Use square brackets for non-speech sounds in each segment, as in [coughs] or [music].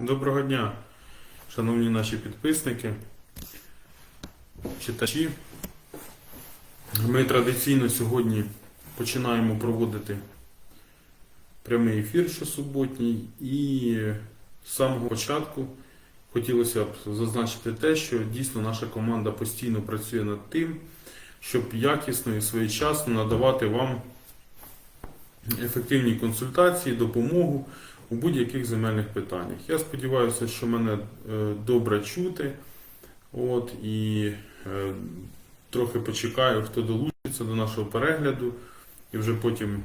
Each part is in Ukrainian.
Доброго дня, шановні наші підписники, читачі. Ми традиційно сьогодні починаємо проводити прямий ефір щосуботній і з самого початку хотілося б зазначити те, що дійсно наша команда постійно працює над тим, щоб якісно і своєчасно надавати вам ефективні консультації, допомогу у будь-яких земельних питаннях. Я сподіваюся, що мене е, добре чути. От, і е, трохи почекаю, хто долучиться до нашого перегляду, і вже потім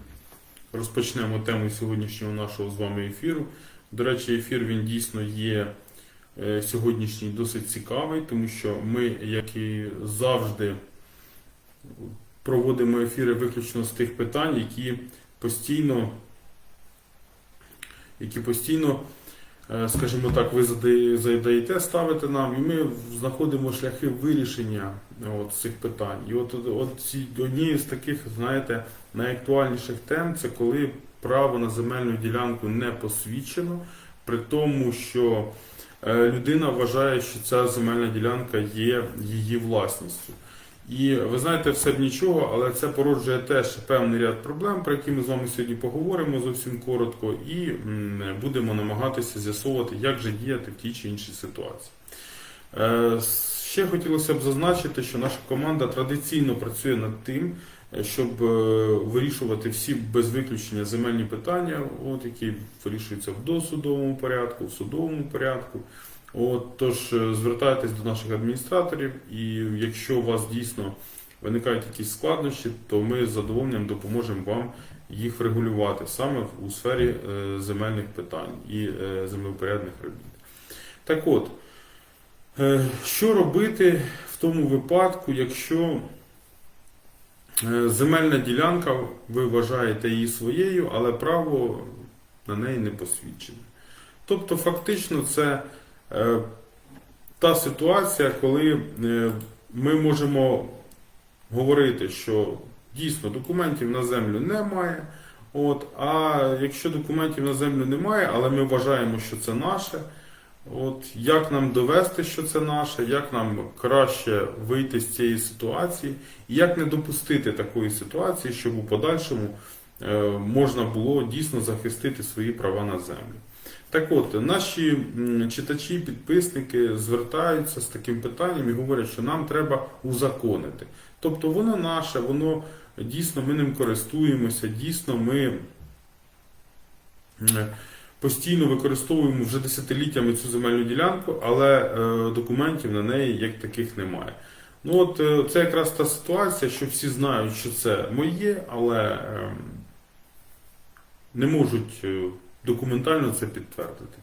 розпочнемо тему сьогоднішнього нашого з вами ефіру. До речі, ефір він дійсно є е, сьогоднішній досить цікавий, тому що ми, як і завжди, проводимо ефіри виключно з тих питань, які постійно які постійно, е, скажімо так, ви задаєте, ставите нам, і ми знаходимо шляхи вирішення от, цих питань. І от, от, однією з таких, знаєте, найактуальніших тем це коли право на земельну ділянку не посвідчено, при тому, що е, людина вважає, що ця земельна ділянка є її власністю. І ви знаєте, все б нічого, але це породжує теж певний ряд проблем, про які ми з вами сьогодні поговоримо зовсім коротко, і будемо намагатися з'ясовувати, як же діяти в тій чи іншій ситуації. Е, Ще хотілося б зазначити, що наша команда традиційно працює над тим, щоб е, вирішувати всі без виключення земельні питання, от, які вирішуються в досудовому порядку, в судовому порядку. От, тож е, звертайтесь до наших адміністраторів, і якщо у вас дійсно виникають якісь складнощі, то ми з задоволенням допоможемо вам їх врегулювати саме у сфері е, земельних питань і е, землевпорядних робіт. Так от, що робити в тому випадку, якщо земельна ділянка, ви вважаєте її своєю, але право на неї не посвідчене. Тобто, фактично, це та ситуація, коли е, ми можемо говорити, що дійсно документів на землю немає. От, а якщо документів на землю немає, але ми вважаємо, що це наше, от, як нам довести, що це наше, як нам краще вийти з цієї ситуації, як не допустити такої ситуації, щоб у подальшому е, можна було дійсно захистити свої права на землю. Так от, наші читачі, підписники звертаються з таким питанням і говорять, що нам треба узаконити. Тобто воно наше, воно дійсно ми ним користуємося, дійсно ми постійно використовуємо вже десятиліттями цю земельну ділянку, але е, документів на неї як таких немає. Ну от е, це якраз та ситуація, що всі знають, що це моє, але е, не можуть. Документально це підтвердити.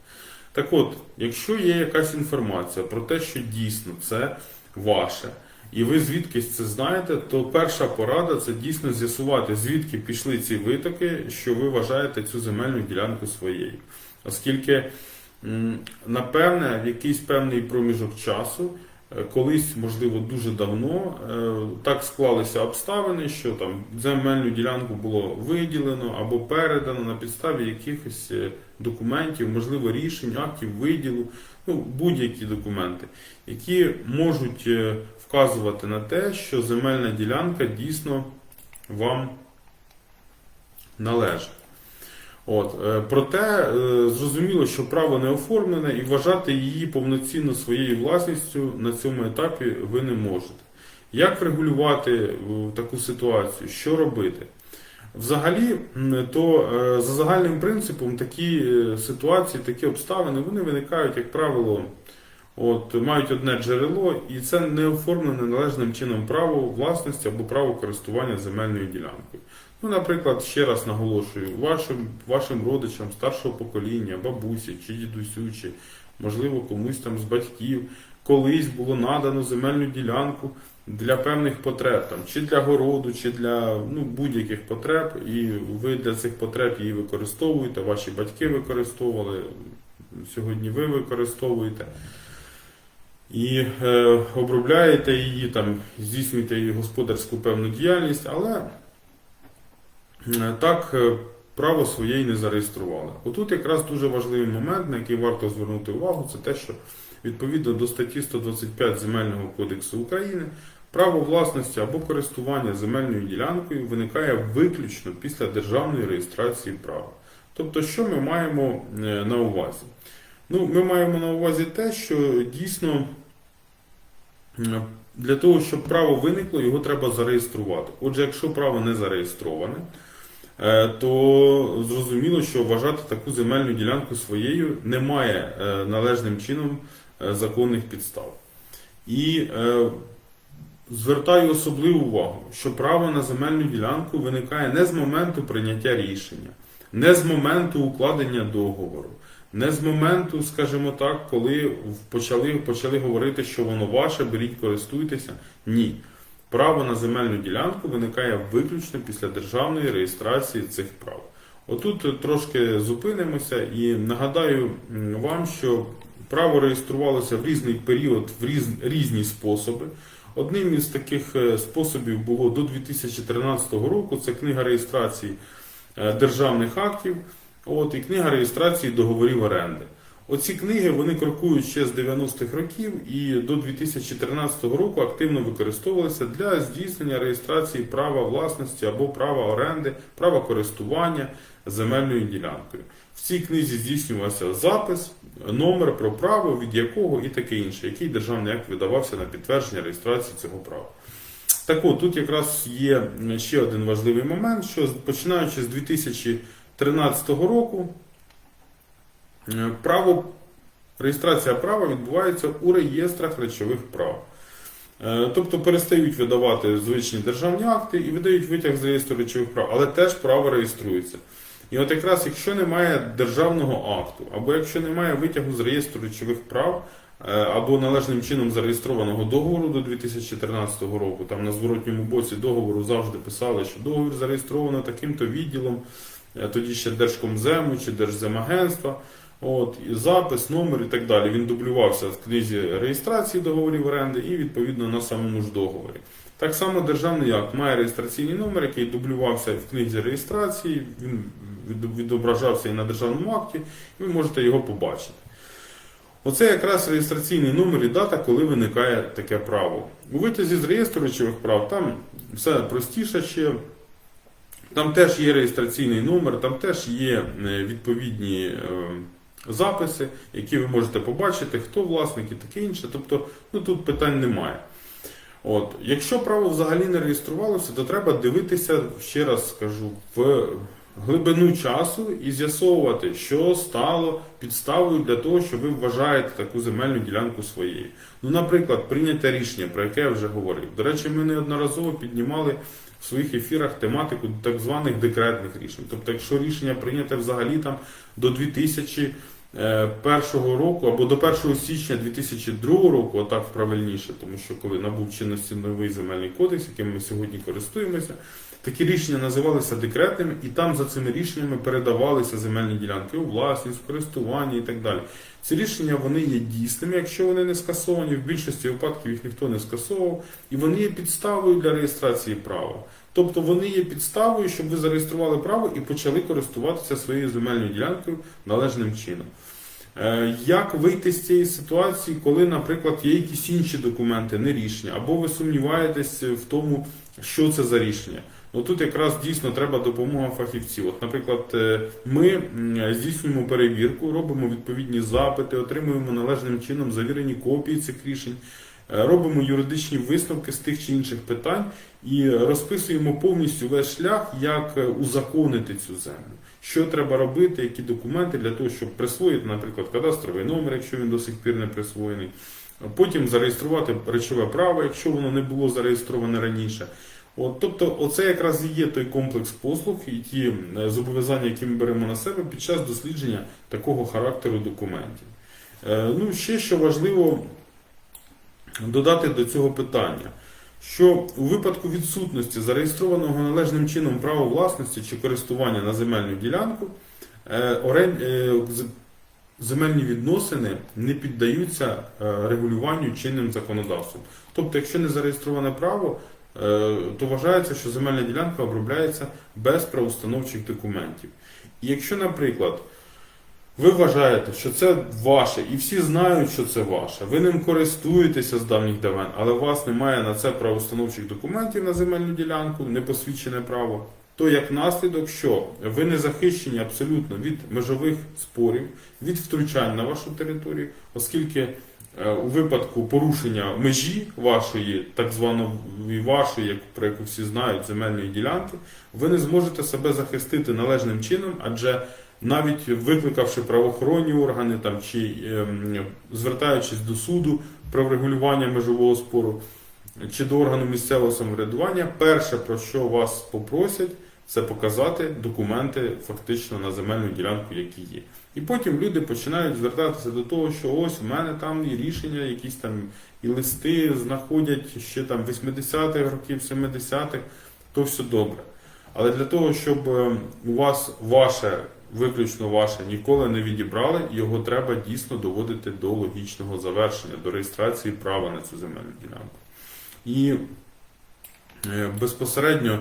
Так от, якщо є якась інформація про те, що дійсно це ваше, і ви звідкись це знаєте, то перша порада це дійсно з'ясувати, звідки пішли ці витоки, що ви вважаєте цю земельну ділянку своєю. Оскільки, напевне, в якийсь певний проміжок часу. Е, Колись, можливо, дуже давно е, так склалися обставини, що там земельну ділянку було виділено або передано на підставі якихось е, документів, можливо, рішень, актів виділу, ну будь-які документи, які можуть вказувати на те, що земельна ділянка дійсно вам належить. От, е, проте е, зрозуміло, що право не оформлене і вважати її повноцінно своєю власністю на цьому етапі ви не можете. Як врегулювати е, таку ситуацію? Що робити? Взагалі, то за загальним принципом такі ситуації, такі обставини, вони виникають, як правило, от, мають одне джерело, і це не оформлене належним чином право власності або право користування земельною ділянкою. Ну, наприклад, ще раз наголошую, вашим, вашим родичам старшого покоління, бабусі чи дідусю, чи можливо комусь там з батьків, колись було надано земельну ділянку для певних потреб, там, чи для городу, чи для ну, будь-яких потреб, і ви для цих потреб її використовуєте, ваші батьки використовували, сьогодні ви використовуєте. І е, обробляєте її, там, здійснюєте її господарську певну діяльність, але Так, е, право своє й не зареєстрували. Отут якраз дуже важливий момент, на який варто звернути увагу, це те, що відповідно до статті 125 Земельного кодексу України право власності або користування земельною ділянкою виникає виключно після державної реєстрації права. Тобто, що ми маємо е, на увазі? Ну, ми маємо на увазі те, що дійсно е, для того, щоб право виникло, його треба зареєструвати. Отже, якщо право не зареєстроване, е, то зрозуміло, що вважати таку земельну ділянку своєю немає е, належним чином е, законних підстав. І е, звертаю особливу увагу, що право на земельну ділянку виникає не з моменту прийняття рішення, не з моменту укладення договору, не з моменту, скажімо так, коли почали, почали говорити, що воно ваше, беріть, користуйтеся. Ні. Право на земельну ділянку виникає виключно після державної реєстрації цих прав. Отут трошки зупинимося і нагадаю вам, що право реєструвалося в різний період, в різ, різні способи. Одним із таких е, способів було до 2013 року це книга реєстрації е, державних актів, от, і книга реєстрації договорів оренди. Оці книги вони крокують ще з 90-х років і до 2013 року активно використовувалися для здійснення реєстрації права власності або права оренди, права користування земельною ділянкою. В цій книзі здійснювався запис, номер про право, від якого і таке інше, який державний акт видавався на підтвердження реєстрації цього права. Так от, тут якраз є ще один важливий момент, що починаючи з 2013 року, право, реєстрація права відбувається у реєстрах речових прав. Е, Тобто перестають видавати звичні державні акти і видають витяг з реєстру речових прав, але теж право реєструється. І от якраз якщо немає державного акту, або якщо немає витягу з реєстру речових прав, е, або належним чином зареєстрованого договору до 2013 року, там на зворотньому боці договору завжди писали, що договір зареєстровано таким-то відділом, е, тоді ще Держкомзему чи Держземагентства. От, і запис, номер і так далі. Він дублювався в книзі реєстрації договорів оренди і відповідно на самому ж договорі. Так само державний акт має реєстраційний номер, який дублювався в книзі реєстрації, він відображався і на державному акті, і ви можете його побачити. Оце якраз реєстраційний номер і дата, коли виникає таке право. У витязі з реєстру речових прав там все простіше ще. Там теж є реєстраційний номер, там теж є е, відповідні е, записи, які ви можете побачити, хто власник і таке інше. Тобто, ну тут питань немає. От, якщо право взагалі не реєструвалося, то треба дивитися, ще раз скажу, в глибину часу і з'ясовувати, що стало підставою для того, що ви вважаєте таку земельну ділянку своєю. Ну, наприклад, прийняте рішення, про яке я вже говорив. До речі, ми неодноразово піднімали в своїх ефірах тематику так званих декретних рішень. Тобто, якщо рішення прийняте взагалі там до 2001 року або до 1 січня 2002 року, отак правильніше, тому що коли набув чинності новий земельний кодекс, яким ми сьогодні користуємося, такі рішення називалися декретними, і там за цими рішеннями передавалися земельні ділянки у власність, в користування і так далі. Ці рішення вони є дійсними, якщо вони не скасовані. В більшості випадків їх ніхто не скасовував, і вони є підставою для реєстрації права. Тобто вони є підставою, щоб ви зареєстрували право і почали користуватися своєю земельною ділянкою належним чином. Е, Як вийти з цієї ситуації, коли, наприклад, є якісь інші документи, не рішення, або ви сумніваєтесь в тому, що це за рішення? Ну тут якраз дійсно треба допомога фахівців. От, наприклад, е, ми здійснюємо перевірку, робимо відповідні запити, отримуємо належним чином завірені копії цих рішень, робимо юридичні висновки з тих чи інших питань і розписуємо повністю весь шлях, як е, узаконити цю землю. Що треба робити, які документи для того, щоб присвоїти, наприклад, кадастровий номер, якщо він до сих пір не присвоєний, потім зареєструвати речове право, якщо воно не було зареєстроване раніше. От, тобто, оце якраз і є той комплекс послуг і ті е, зобов'язання, які ми беремо на себе під час дослідження такого характеру документів. Е, ну, ще що важливо додати до цього питання, що у випадку відсутності зареєстрованого належним чином права власності чи користування на земельну ділянку, е, е, земельні відносини не піддаються е, регулюванню чинним законодавством. Тобто, якщо не зареєстроване право, то вважається, що земельна ділянка обробляється без правоустановчих документів. І якщо, наприклад, ви вважаєте, що це ваше, і всі знають, що це ваше, ви ним користуєтеся з давніх давен, але у вас немає на це правоустановчих документів на земельну ділянку, не посвідчене право, то як наслідок, що ви не захищені абсолютно від межових спорів, від втручань на вашу територію, оскільки е, у випадку порушення межі вашої, так званої вашої, як про яку всі знають, земельної ділянки, ви не зможете себе захистити належним чином, адже навіть викликавши правоохоронні органи там чи ем, звертаючись до суду про врегулювання межового спору чи до органу місцевого самоврядування, перше про що вас попросять, це показати документи фактично на земельну ділянку, які є. І потім люди починають звертатися до того, що ось в мене там і рішення, якісь там і листи знаходять ще там 80-х років, 70-х, то все добре. Але для того, щоб е, у вас ваше, виключно ваше, ніколи не відібрали, його треба дійсно доводити до логічного завершення, до реєстрації права на цю земельну ділянку. І е, безпосередньо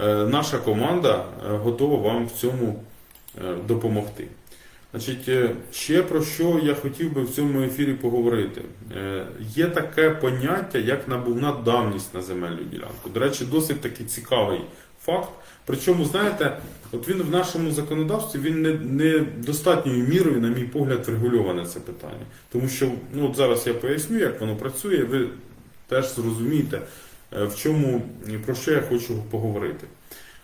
е, наша команда е, готова вам в цьому допомогти. Значить, ще про що я хотів би в цьому ефірі поговорити. Є таке поняття, як набувна давність на земельну ділянку. До речі, досить такий цікавий факт. Причому, знаєте, от він в нашому законодавстві він не, не достатньою мірою, на мій погляд, врегульоване це питання. Тому що ну, от зараз я поясню, як воно працює, ви теж зрозумієте, е, в чому про що я хочу поговорити.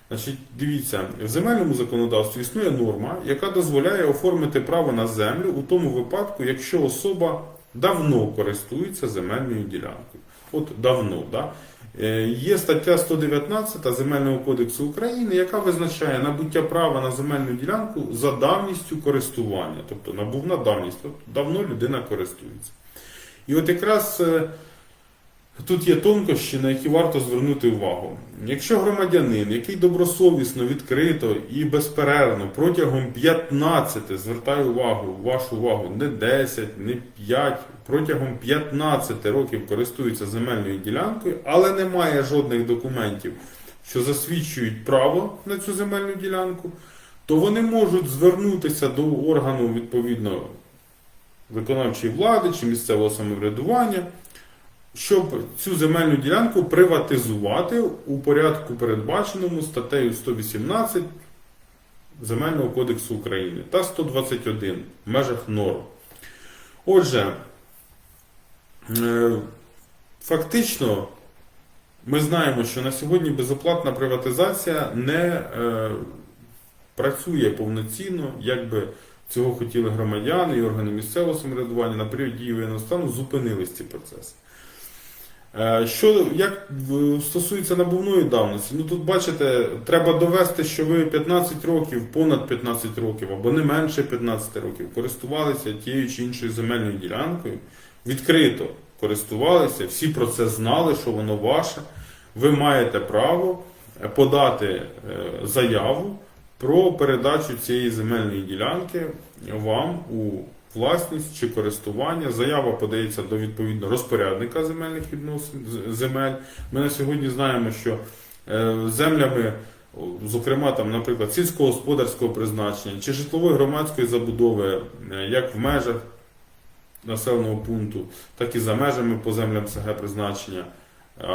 Значить, дивіться, в земельному законодавстві існує норма, яка дозволяє оформити право на землю у тому випадку, якщо особа давно користується земельною ділянкою. От давно, да? Е, Є стаття 119 Земельного кодексу України, яка визначає набуття права на земельну ділянку за давністю користування, тобто набувна давність, тобто давно людина користується. І от якраз е, Тут є тонкощі, на які варто звернути увагу. Якщо громадянин, який добросовісно, відкрито і безперервно протягом 15, звертаю увагу, вашу увагу, не 10, не 5, протягом 15 років користується земельною ділянкою, але не має жодних документів, що засвідчують право на цю земельну ділянку, то вони можуть звернутися до органу відповідно виконавчої влади чи місцевого самоврядування щоб цю земельну ділянку приватизувати у порядку, передбаченому статтею 118 Земельного кодексу України та 121 в межах норм. Отже, е, фактично, ми знаємо, що на сьогодні безоплатна приватизація не е, працює повноцінно, як би цього хотіли громадяни і органи місцевого самоврядування на період дії воєнного стану зупинились ці процеси. Е, Що як стосується набувної давності, ну тут бачите, треба довести, що ви 15 років, понад 15 років або не менше 15 років користувалися тією чи іншою земельною ділянкою, відкрито користувалися, всі про це знали, що воно ваше. Ви маєте право е, подати е, заяву про передачу цієї земельної ділянки вам у власність чи користування. Заява подається до відповідно розпорядника земельних відносин земель. Ми на сьогодні знаємо, що е, землями, зокрема, там, наприклад, сільськогосподарського призначення чи житлової громадської забудови, е, як в межах населеного пункту, так і за межами по землям СГ призначення. е,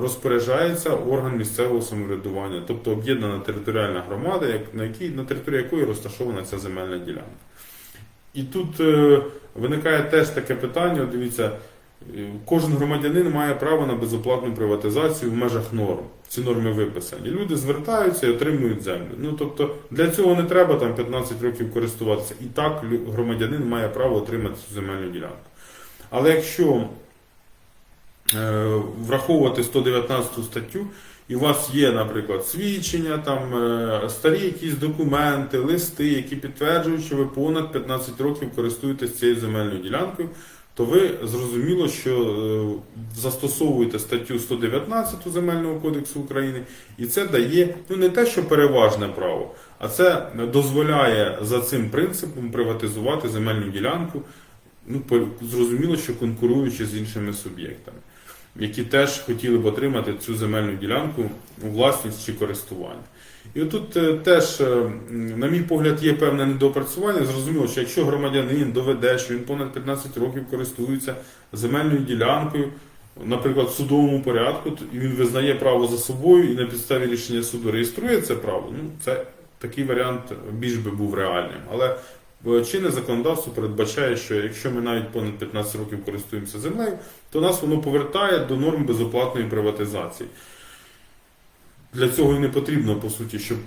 Розпоряджається орган місцевого самоврядування, тобто об'єднана територіальна громада, на, якій, на території якої розташована ця земельна ділянка. І тут е, виникає теж таке питання: дивіться, е, кожен громадянин має право на безоплатну приватизацію в межах норм. Ці норми виписані. Люди звертаються і отримують землю. Ну тобто для цього не треба там 15 років користуватися. І так громадянин має право отримати цю земельну ділянку. Але якщо е, враховувати 119 статтю, і у вас є, наприклад, свідчення, там е, старі якісь документи, листи, які підтверджують, що ви понад 15 років користуєтесь цією земельною ділянкою, то ви зрозуміло, що е, застосовуєте статтю 119 Земельного кодексу України, і це дає ну не те, що переважне право, а це дозволяє за цим принципом приватизувати земельну ділянку. Ну, зрозуміло, що конкуруючи з іншими суб'єктами. Які теж хотіли б отримати цю земельну ділянку у власність чи користування. І отут е, теж, е, на мій погляд, є певне недоопрацювання. Зрозуміло, що якщо громадянин доведе, що він понад 15 років користується земельною ділянкою, наприклад, в судовому порядку, і він визнає право за собою і на підставі рішення суду реєструє це право, ну це такий варіант більш би був реальним. Але чинне законодавство передбачає, що якщо ми навіть понад 15 років користуємося землею, то нас воно повертає до норм безоплатної приватизації. Для цього і не потрібно, по суті, щоб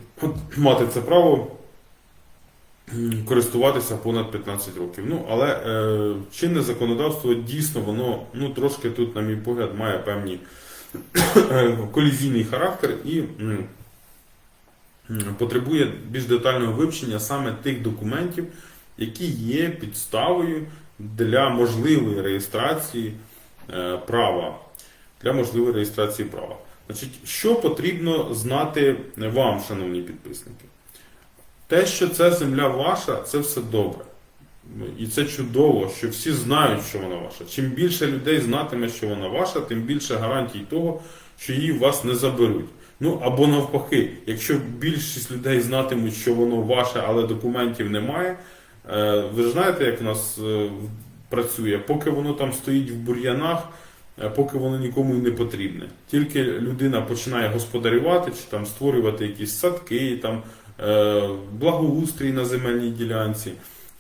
мати це право користуватися понад 15 років. Ну, але е, чинне законодавство дійсно воно ну, трошки тут, на мій погляд, має певні [coughs] колізійний характер і потребує більш детального вивчення саме тих документів, які є підставою для можливої реєстрації е, права. Для можливої реєстрації права. Значить, що потрібно знати вам, шановні підписники? Те, що це земля ваша, це все добре. І це чудово, що всі знають, що вона ваша. Чим більше людей знатиме, що вона ваша, тим більше гарантій того, що її у вас не заберуть. Ну або навпаки, якщо більшість людей знатимуть, що воно ваше, але документів немає, ви ж знаєте, як в нас е, працює, поки воно там стоїть в бур'янах, е, поки воно нікому не потрібне. Тільки людина починає господарювати чи там створювати якісь садки, там е, благоустрій на земельній ділянці,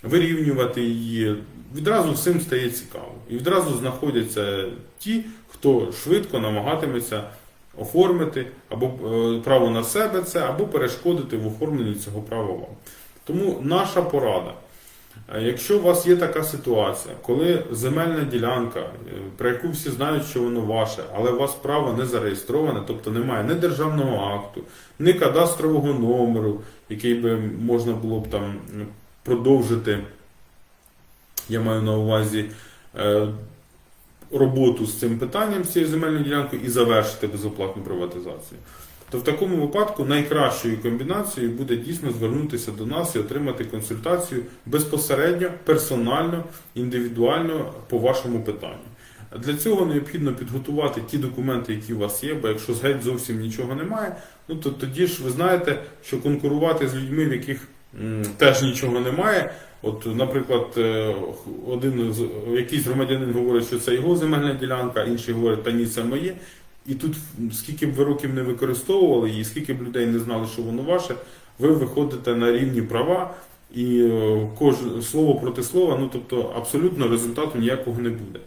вирівнювати її. Відразу всім стає цікаво. І відразу знаходяться ті, хто швидко намагатиметься оформити або е, право на себе це, або перешкодити в оформленні цього права вам. Тому наша порада. Е, Якщо у вас є така ситуація, коли земельна ділянка, е, про яку всі знають, що воно ваше, але у вас право не зареєстроване, тобто немає ні державного акту, ні кадастрового номеру, який би можна було б там продовжити, я маю на увазі е, роботу з цим питанням, з цією земельною ділянкою і завершити безоплатну приватизацію. То в такому випадку найкращою комбінацією буде дійсно звернутися до нас і отримати консультацію безпосередньо, персонально, індивідуально по вашому питанню. Для цього необхідно підготувати ті документи, які у вас є, бо якщо геть зовсім нічого немає, ну то тоді ж ви знаєте, що конкурувати з людьми, в яких м, теж нічого немає. От, наприклад, е, один з якийсь громадянин говорить, що це його земельна ділянка, інший говорить, та ні, це моє. І тут, скільки б ви років не використовували її, скільки б людей не знали, що воно ваше, ви виходите на рівні права, і е, кожне слово проти слова, ну тобто абсолютно результату ніякого не буде.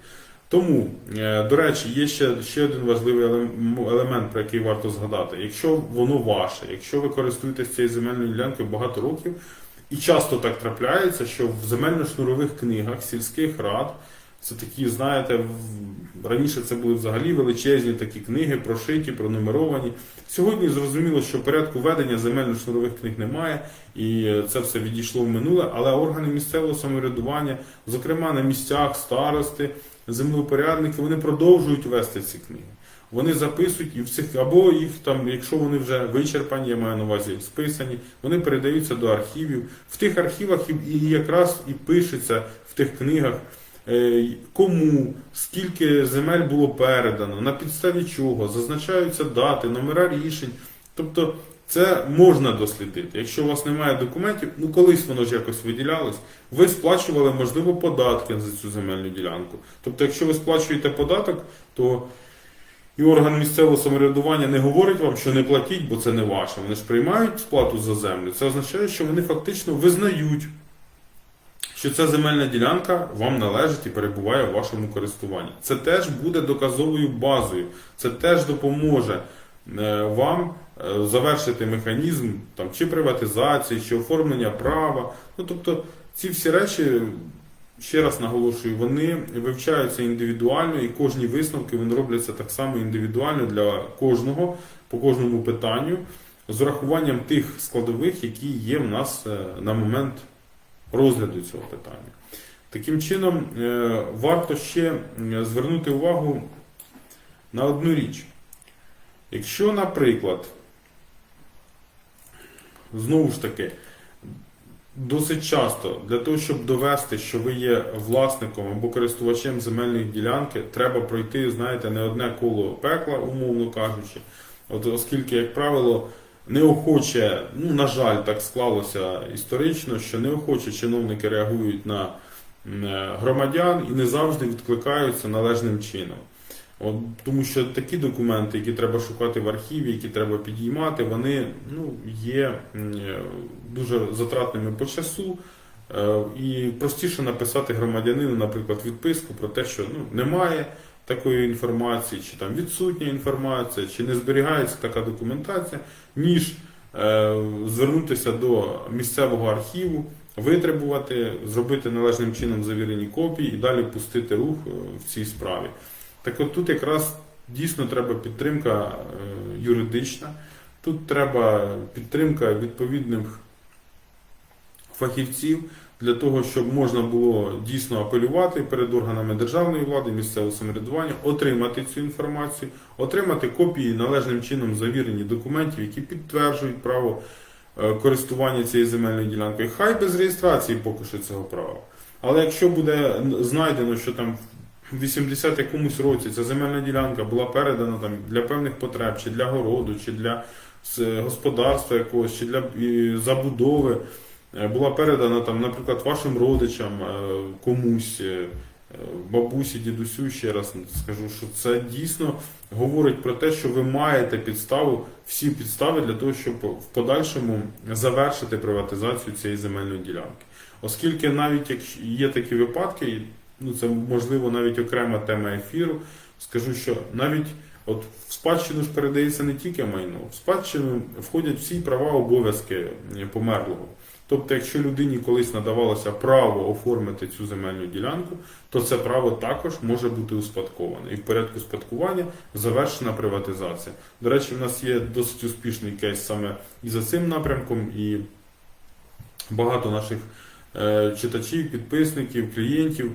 Тому, е, до речі, є ще, ще один важливий елемент, про який варто згадати. Якщо воно ваше, якщо ви користуєтесь цією земельною ділянкою багато років, і часто так трапляється, що в земельно-шнурових книгах сільських рад це такі, знаєте, раніше це були взагалі величезні такі книги, прошиті, пронумеровані. Сьогодні зрозуміло, що порядку ведення земельно-шнурових книг немає, і е, це все відійшло в минуле, але органи місцевого самоврядування, зокрема на місцях, старости, землеупорядники, вони продовжують вести ці книги. Вони записують і в цих, або їх там, якщо вони вже вичерпані, я маю на увазі списані, вони передаються до архівів. В тих архівах і, якраз і пишеться в тих книгах, кому, скільки земель було передано, на підставі чого, зазначаються дати, номера рішень. Тобто це можна дослідити. Якщо у вас немає документів, ну колись воно ж якось виділялось, ви сплачували, можливо, податки за цю земельну ділянку. Тобто, якщо ви сплачуєте податок, то і орган місцевого самоврядування не говорить вам, що не платіть, бо це не ваше. Вони ж приймають сплату за землю. Це означає, що вони фактично визнають, що ця земельна ділянка вам належить і перебуває в вашому користуванні. Це теж буде доказовою базою, це теж допоможе е, вам е, завершити механізм там, чи приватизації, чи оформлення права. Ну, тобто ці всі речі, ще раз наголошую, вони вивчаються індивідуально і кожні висновки вони робляться так само індивідуально для кожного по кожному питанню з урахуванням тих складових, які є в нас е, на момент розгляду цього питання. Таким чином, е, варто ще звернути увагу на одну річ. Якщо, наприклад, знову ж таки, Досить часто для того, щоб довести, що ви є власником або користувачем земельної ділянки, треба пройти, знаєте, не одне коло пекла, умовно кажучи. От оскільки, як правило, неохоче, ну на жаль, так склалося історично, що неохоче чиновники реагують на е, громадян і не завжди відкликаються належним чином. От, тому що такі документи, які треба шукати в архіві, які треба підіймати, вони ну, є е, дуже затратними по часу. Е, І простіше написати громадянину, наприклад, відписку про те, що ну, немає такої інформації, чи там відсутня інформація, чи не зберігається така документація, ніж е, звернутися до місцевого архіву, витребувати, зробити належним чином завірені копії і далі пустити рух е, в цій справі. Так от тут якраз дійсно треба підтримка е, юридична, тут треба підтримка відповідних фахівців для того, щоб можна було дійсно апелювати перед органами державної влади, місцевого самоврядування, отримати цю інформацію, отримати копії належним чином завірені документів, які підтверджують право е, користування цією земельною ділянкою. Хай без реєстрації поки що цього права. Але якщо буде знайдено, що там в 80 якомусь році ця земельна ділянка була передана там для певних потреб, чи для городу, чи для господарства якогось, чи для е, забудови, е, була передана там, наприклад, вашим родичам, е, комусь, е, бабусі, дідусю, ще раз скажу, що це дійсно говорить про те, що ви маєте підставу, всі підстави для того, щоб в подальшому завершити приватизацію цієї земельної ділянки. Оскільки навіть якщо є такі випадки, ну це можливо навіть окрема тема ефіру, скажу, що навіть от в спадщину ж передається не тільки майно, в спадщину входять всі права обов'язки е, померлого. Тобто, якщо людині колись надавалося право оформити цю земельну ділянку, то це право також може бути успадковане. І в порядку спадкування завершена приватизація. До речі, в нас є досить успішний кейс саме і за цим напрямком, і багато наших е, читачів, підписників, клієнтів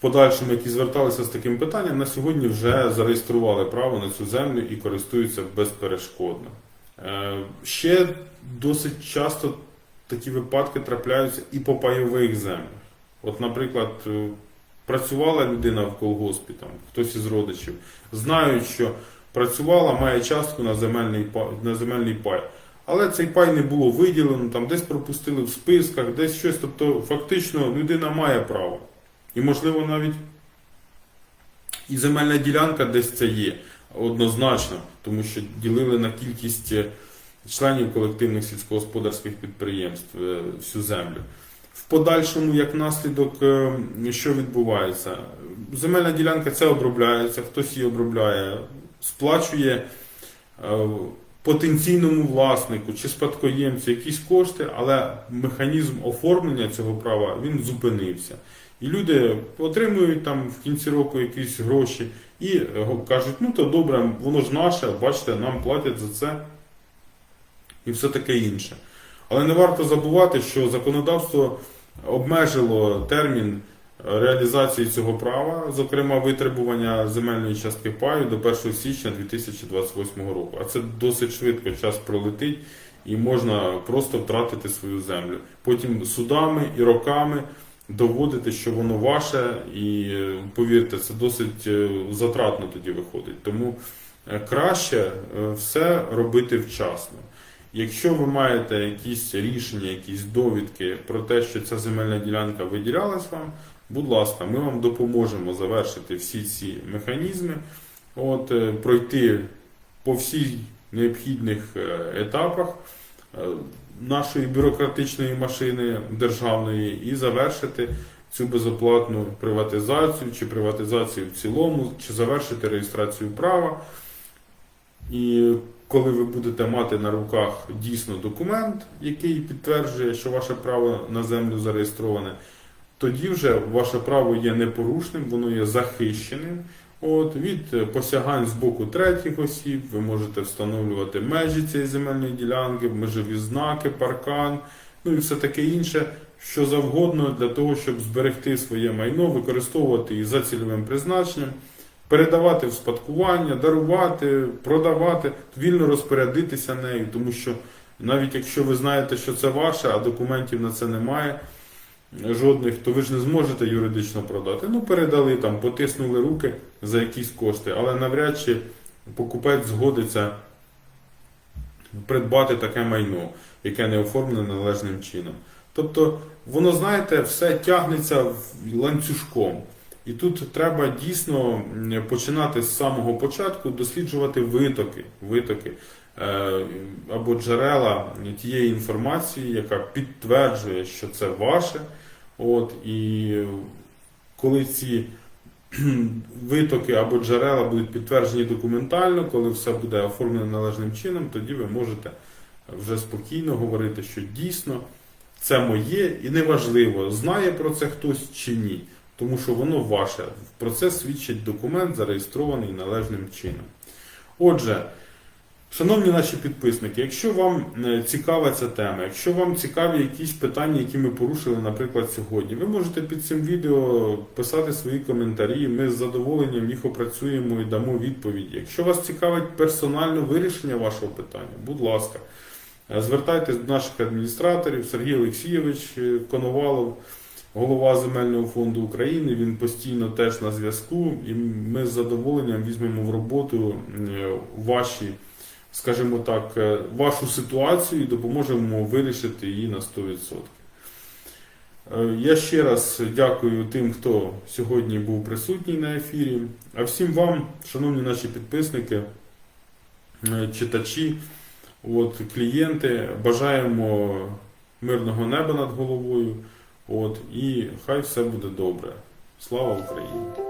подальшому, які зверталися з таким питанням, на сьогодні вже зареєстрували право на цю землю і користуються безперешкодно. Е, Ще досить часто такі випадки трапляються і по пайових землях. От, наприклад, е, працювала людина в колгоспі, там, хтось із родичів, знають, що працювала, має частку на земельний пай, на земельний пай. Але цей пай не було виділено, там десь пропустили в списках, десь щось. Тобто, фактично, людина має право. І, можливо, навіть і земельна ділянка десь це є однозначно, тому що ділили на кількість е, членів колективних сільськогосподарських підприємств е, всю землю. В подальшому, як наслідок, е, що відбувається? Земельна ділянка це обробляється, хтось її обробляє, сплачує е, потенційному власнику чи спадкоємцю якісь кошти, але механізм оформлення цього права він зупинився. І люди отримують там в кінці року якісь гроші і кажуть, ну то добре, воно ж наше, бачите, нам платять за це і все таке інше. Але не варто забувати, що законодавство обмежило термін реалізації цього права, зокрема витребування земельної частки паю до 1 січня 2028 року. А це досить швидко час пролетить і можна просто втратити свою землю. Потім судами і роками доводити, що воно ваше, і е, повірте, це досить е, затратно тоді виходить. Тому е, краще е, все робити вчасно. Якщо ви маєте якісь рішення, якісь довідки про те, що ця земельна ділянка виділялась вам, будь ласка, ми вам допоможемо завершити всі ці механізми, от, е, пройти по всіх необхідних е, етапах е, нашої бюрократичної машини державної і завершити цю безоплатну приватизацію чи приватизацію в цілому, чи завершити реєстрацію права. І коли ви будете мати на руках дійсно документ, який підтверджує, що ваше право на землю зареєстроване, тоді вже ваше право є непорушним, воно є захищеним. От, від посягань з боку третіх осіб, ви можете встановлювати межі цієї земельної ділянки, межові знаки, паркан, ну і все таке інше, що завгодно для того, щоб зберегти своє майно, використовувати її за цільовим призначенням, передавати в спадкування, дарувати, продавати, вільно розпорядитися нею, тому що Навіть якщо ви знаєте, що це ваше, а документів на це немає жодних, то ви ж не зможете юридично продати. Ну, передали там, потиснули руки за якісь кошти, але навряд чи покупець згодиться придбати таке майно, яке не оформлене належним чином. Тобто, воно, знаєте, все тягнеться ланцюжком. І тут треба дійсно починати з самого початку досліджувати витоки, витоки е, або джерела тієї інформації, яка підтверджує, що це ваше. От, і коли ці [clears throat] витоки або джерела будуть підтверджені документально, коли все буде оформлено належним чином, тоді ви можете вже спокійно говорити, що дійсно це моє, і неважливо, знає про це хтось чи ні, тому що воно ваше. Про це свідчить документ, зареєстрований належним чином. Отже, Шановні наші підписники, якщо вам е, цікава ця тема, якщо вам цікаві якісь питання, які ми порушили, наприклад, сьогодні, ви можете під цим відео писати свої коментарі. Ми з задоволенням їх опрацюємо і дамо відповідь. Якщо вас цікавить персональне вирішення вашого питання, будь ласка, е, звертайтесь до наших адміністраторів. Сергій Олексійович е, Коновалов, голова Земельного фонду України. Він постійно теж на зв'язку, і ми з задоволенням візьмемо в роботу е, ваші скажімо так, е, вашу ситуацію і допоможемо вирішити її на 100%. Е, Я ще раз дякую тим, хто сьогодні був присутній на ефірі. А всім вам, шановні наші підписники, читачі, от, клієнти, бажаємо мирного неба над головою. От, і хай все буде добре. Слава Україні!